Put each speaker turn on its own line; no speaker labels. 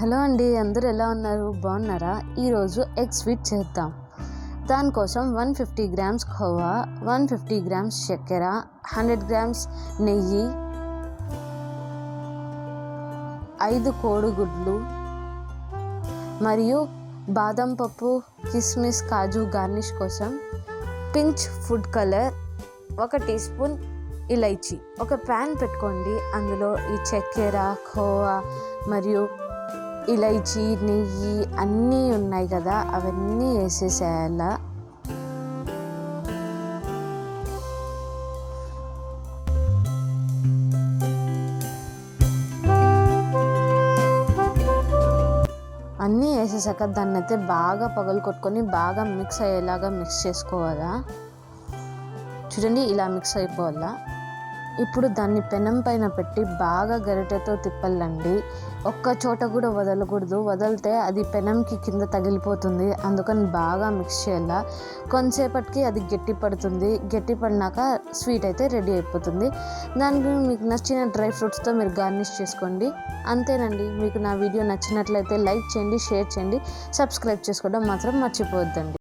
hello అండి అందరు ఎలా ఉన్నారు బాగున్నారా ఈరోజు ఎగ్ స్వీట్ చేద్దాం దానికోసం వన్ ఫిఫ్టీ గ్రామ్స్ ఖోవా వన్ ఫిఫ్టీ గ్రామ్స్ చక్కెర హండ్రెడ్ గ్రామ్స్ నెయ్యి ఐదు కోడిగుడ్లు మరియు బాదం పప్పు కిస్మిస్ కాజు గార్నిష్ కోసం పించ్ ఫుడ్ కలర్ ఒక టీ స్పూన్ ఇలైచి ఒక ప్యాన్ పెట్టుకోండి అందులో ఈ చక్కెర ఖోవా మరియు ఇలైచి నెయ్యి అన్నీ ఉన్నాయి కదా అవన్నీ వేసేసేయాల అన్నీ వేసేసాక దాన్ని అయితే బాగా పగలు కొట్టుకొని బాగా మిక్స్ అయ్యేలాగా మిక్స్ చేసుకోవాలా చూడండి ఇలా మిక్స్ అయిపోవాలా ఇప్పుడు దాన్ని పెనం పైన పెట్టి బాగా గరిటెతో తిప్పలండి ఒక్క చోట కూడా వదలకూడదు వదిలితే అది పెనంకి కింద తగిలిపోతుంది అందుకని బాగా మిక్స్ చేయాల కొంతసేపటికి అది గట్టి పడుతుంది గట్టి పడినాక స్వీట్ అయితే రెడీ అయిపోతుంది దానికి మీకు నచ్చిన డ్రై ఫ్రూట్స్తో మీరు గార్నిష్ చేసుకోండి అంతేనండి మీకు నా వీడియో నచ్చినట్లయితే లైక్ చేయండి షేర్ చేయండి సబ్స్క్రైబ్ చేసుకోవడం మాత్రం మర్చిపోవద్దండి